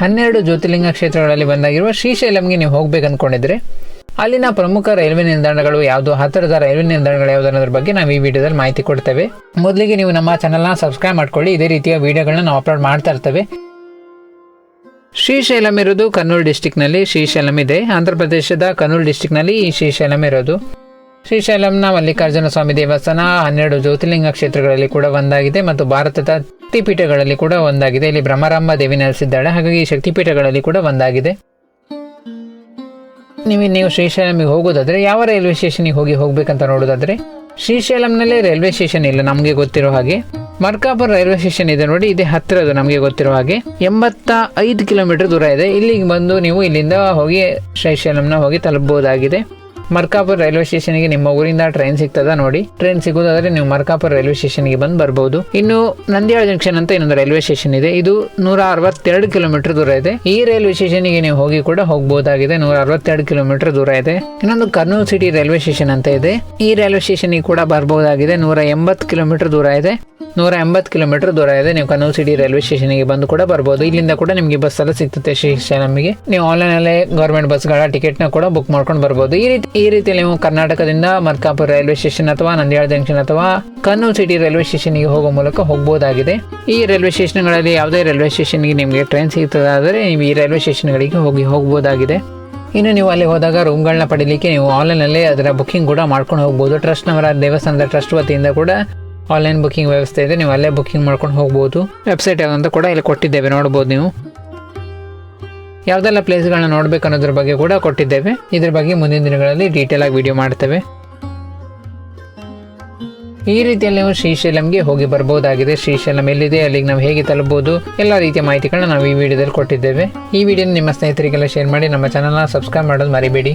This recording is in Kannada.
ಹನ್ನೆರಡು ಜ್ಯೋತಿರ್ಲಿಂಗ ಕ್ಷೇತ್ರಗಳಲ್ಲಿ ಒಂದಾಗಿರುವ ಶ್ರೀಶೈಲಂಗೆ ನೀವು ಹೋಗ್ಬೇಕು ಅನ್ಕೊಂಡಿದ್ರೆ ಅಲ್ಲಿನ ಪ್ರಮುಖ ರೈಲ್ವೆ ನಿಲ್ದಾಣಗಳು ಯಾವುದು? ಹತ್ತಿರದ ರೈಲ್ವೆ ನಿಲ್ದಾಣಗಳು ಯಾವುದು ಅನ್ನೋದ್ರ ಬಗ್ಗೆ ನಾವು ಈ ವಿಡಿಯೋದಲ್ಲಿ ಮಾಹಿತಿ ಕೊಡ್ತೇವೆ. ಮೊದಲಿಗೆ ನೀವು ನಮ್ಮ ಚಾನಲ್ನ ಸಬ್ಸ್ಕ್ರೈಬ್ ಮಾಡ್ಕೊಳ್ಳಿ. ಇದೇ ರೀತಿಯ ವಿಡಿಯೋಗಳನ್ನ ನಾವು ಅಪ್ಲೋಡ್ ಮಾಡ್ತಾ ಇರ್ತೇವೆ. ಶ್ರೀಶೈಲಂ ಇರೋದು ಕರ್ನೂಲ್ ಡಿಸ್ಟಿಕ್ನಲ್ಲಿ ಶ್ರೀಶೈಲಂ ಇದೆ. ಆಂಧ್ರ ಪ್ರದೇಶದ ಡಿಸ್ಟಿಕ್ ಡಿಸ್ಟಿಕ್ನಲ್ಲಿ ಈ ಶ್ರೀಶೈಲಂ ಇರೋದು. ಶ್ರೀಶೈಲಂನ ಮಲ್ಲಿಕಾರ್ಜುನ ಸ್ವಾಮಿ ದೇವಸ್ಥಾನ ಹನ್ನೆರಡು ಜ್ಯೋತಿರ್ಲಿಂಗ ಕ್ಷೇತ್ರಗಳಲ್ಲಿ ಕೂಡ ಒಂದಾಗಿದೆ ಮತ್ತು ಭಾರತದ ಶಕ್ತಿಪೀಠಗಳಲ್ಲಿ ಕೂಡ ಒಂದಾಗಿದೆ. ಇಲ್ಲಿ ಬ್ರಹ್ಮರಾಮ ದೇವಿ ನೆಲೆಸಿದ್ದಾಳೆ. ಹಾಗಾಗಿ ಈ ಶಕ್ತಿಪೀಠಗಳಲ್ಲಿ ಕೂಡ ಒಂದಾಗಿದೆ. ನೀವು ನೀವು ಶ್ರೀಶೈಲಮಿಗೆ ಹೋಗೋದಾದ್ರೆ ಯಾವ ರೈಲ್ವೆ ಸ್ಟೇಷನ್ಗೆ ಹೋಗಿ ಹೋಗ್ಬೇಕಂತ ನೋಡೋದಾದ್ರೆ ಶ್ರೀಶೈಲಂನಲ್ಲೇ ರೈಲ್ವೆ ಸ್ಟೇಷನ್ ಇಲ್ಲ, ನಮಗೆ ಗೊತ್ತಿರೋ ಹಾಗೆ. ಮರ್ಕಾಪುರ್ ರೈಲ್ವೆ ಸ್ಟೇಷನ್ ಇದೆ ನೋಡಿ, ಇದೆ ಹತ್ತಿರದು ನಮಗೆ ಗೊತ್ತಿರೋ ಹಾಗೆ. ಎಂಬತ್ತ ಐದು ಕಿಲೋಮೀಟರ್ ದೂರ ಇದೆ. ಇಲ್ಲಿಗೆ ಬಂದು ನೀವು ಇಲ್ಲಿಂದ ಹೋಗಿ ಶ್ರೀಶೈಲಂನ ಹೋಗಿ ತಲುಪಬಹುದಾಗಿದೆ. ಮರ್ಕಾಪುರ್ ರೈಲ್ವೆ ಸ್ಟೇಷನ್ಗೆ ನಿಮ್ಮ ಊರಿಂದ ಟ್ರೈನ್ ಸಿಗ್ತದ ನೋಡಿ. ಟ್ರೈನ್ ಸಿಗೋದಾದ್ರೆ ನೀವು ಮರ್ಕಾಪುರ್ ರೈಲ್ವೆ ಸ್ಟೇಷನ್ಗೆ ಬಂದು ಬರಬಹುದು ಇನ್ನು ನಂದ್ಯಾಳ ಜಂಕ್ಷನ್ ಅಂತ ಇನ್ನೊಂದು ರೈಲ್ವೆ ಸ್ಟೇಷನ್ ಇದೆ. ಇದು ನೂರ ಅರವತ್ತೆರಡು ಕಿಲೋಮೀಟರ್ ದೂರ ಇದೆ. ಈ ರೈಲ್ವೆ ಸ್ಟೇಷನ್ಗೆ ನೀವು ಹೋಗಿ ಕೂಡ ಹೋಗಬಹುದಾಗಿದೆ ನೂರ ಅರವತ್ತೆರಡು ಕಿಲೋಮೀಟರ್ ದೂರ ಇದೆ. ಇನ್ನೊಂದು ಕರ್ನೂಲ್ ಸಿಟಿ ರೈಲ್ವೆ ಸ್ಟೇಷನ್ ಅಂತ ಇದೆ. ಈ ರೈಲ್ವೆ ಸ್ಟೇಷನ್ಗೆ ಕೂಡ ಬರಬಹುದಾಗಿದೆ ನೂರ ಎಂಬತ್ತು ಕಿಲೋಮೀಟರ್ ದೂರ ಇದೆ. ನೂರ ಎಂಬತ್ತು ಕಿಲೋಮೀಟರ್ ದೂರ ಇದೆ. ನೀವು ಕರ್ನೂಲ್ ಸಿಟಿ ರೈಲ್ವೆ ಸ್ಟೇಷನ್ಗೆ ಬಂದು ಕೂಡ ಬರ್ಬೋದು. ಇಲ್ಲಿಂದ ಕೂಡ ನಿಮಗೆ ಬಸ್ ಎಲ್ಲ ಸಿಗ್ತದೆ ನಮಗೆ. ನೀವು ಆನ್ಲೈನ್ ಅಲ್ಲೇ ಗೌರ್ಮೆಂಟ್ ಟಿಕೆಟ್ನ ಕೂಡ ಬುಕ್ ಮಾಡ್ಕೊಂಡು ಬರ್ಬೋದು. ಈ ರೀತಿ ಈ ರೀತಿ ನೀವು ಕರ್ನಾಟಕದಿಂದ ಮರ್ಕಾಪುರ ರೈಲ್ವೆ ಸ್ಟೇಷನ್ ಅಥವಾ ನಂದ್ಯಾಳ ಜಂಕ್ಷನ್ ಅಥವಾ ಕರ್ನೂಲ್ ಸಿಟಿ ರೈಲ್ವೆ ಸ್ಟೇಷನ್ಗೆ ಹೋಗೋ ಮೂಲಕ ಹೋಗಬಹುದಾಗಿದೆ ಈ ರೈಲ್ವೆ ಸ್ಟೇಷನ್ಗಳಲ್ಲಿ ಯಾವುದೇ ರೈಲ್ವೆ ಸ್ಟೇಷನ್ಗೆ ನಿಮಗೆ ಟ್ರೈನ್ ಸಿಗ್ತದಾದರೆ ನೀವು ಈ ರೈಲ್ವೆ ಸ್ಟೇಷನ್ಗಳಿಗೆ ಹೋಗಿ ಹೋಗಬಹುದಾಗಿದೆ ಇನ್ನು ನೀವು ಅಲ್ಲಿ ಹೋದಾಗ ರೂಮ್ಗಳನ್ನ ಪಡೀಲಿಕ್ಕೆ ನೀವು ಆನ್ಲೈನಲ್ಲೇ ಅದರ ಬುಕಿಂಗ್ ಕೂಡ ಮಾಡ್ಕೊಂಡು ಹೋಗ್ಬೋದು. ಟ್ರಸ್ಟ್ನವರ ದೇವಸ್ಥಾನದ ಟ್ರಸ್ಟ್ ವತಿಯಿಂದ ಕೂಡ ಆನ್ಲೈನ್ ಬುಕ್ಕಿಂಗ್ ವ್ಯವಸ್ಥೆ ಇದೆ, ನೀವು ಅಲ್ಲೇ ಬುಕ್ಕಿಂಗ್ ಮಾಡ್ಕೊಂಡು ಹೋಗ್ಬೋದು. ವೆಬ್ಸೈಟ್ ಯಾವುದಂತ ಕೂಡ ಇಲ್ಲಿ ಕೊಟ್ಟಿದ್ದೇವೆ, ನೋಡ್ಬೋದು ನೀವು. ಯಾವುದೆಲ್ಲ ಪ್ಲೇಸ್ಗಳನ್ನ ನೋಡಬೇಕು ಅನ್ನೋದ್ರ ಬಗ್ಗೆ ಕೂಡ ಕೊಟ್ಟಿದ್ದೇವೆ. ಇದ್ರ ಬಗ್ಗೆ ಮುಂದಿನ ದಿನಗಳಲ್ಲಿ ಡೀಟೇಲ್ ಆಗಿ ವಿಡಿಯೋ ಮಾಡ್ತೇವೆ. ಈ ರೀತಿಯಲ್ಲಿ ನೀವು ಶ್ರೀಶೈಲಂಗೆ ಹೋಗಿ ಬರ್ಬೋದಾಗಿದೆ. ಶ್ರೀಶೈಲಂ ಎಲ್ಲಿದೆ, ಅಲ್ಲಿಗೆ ನಾವು ಹೇಗೆ ತಲುಪಬಹುದು, ಎಲ್ಲ ರೀತಿಯ ಮಾಹಿತಿಗಳನ್ನ ನಾವು ಈ ವಿಡಿಯೋದಲ್ಲಿ ಕೊಟ್ಟಿದ್ದೇವೆ. ಈ ವಿಡಿಯೋ ನಿಮ್ಮ ಸ್ನೇಹಿತರಿಗೆಲ್ಲ ಶೇರ್ ಮಾಡಿ, ನಮ್ಮ ಚಾನಲ್ನ ಸಬ್ಸ್ಕ್ರೈಬ್ ಮಾಡೋದು ಮರಿಬೇಡಿ.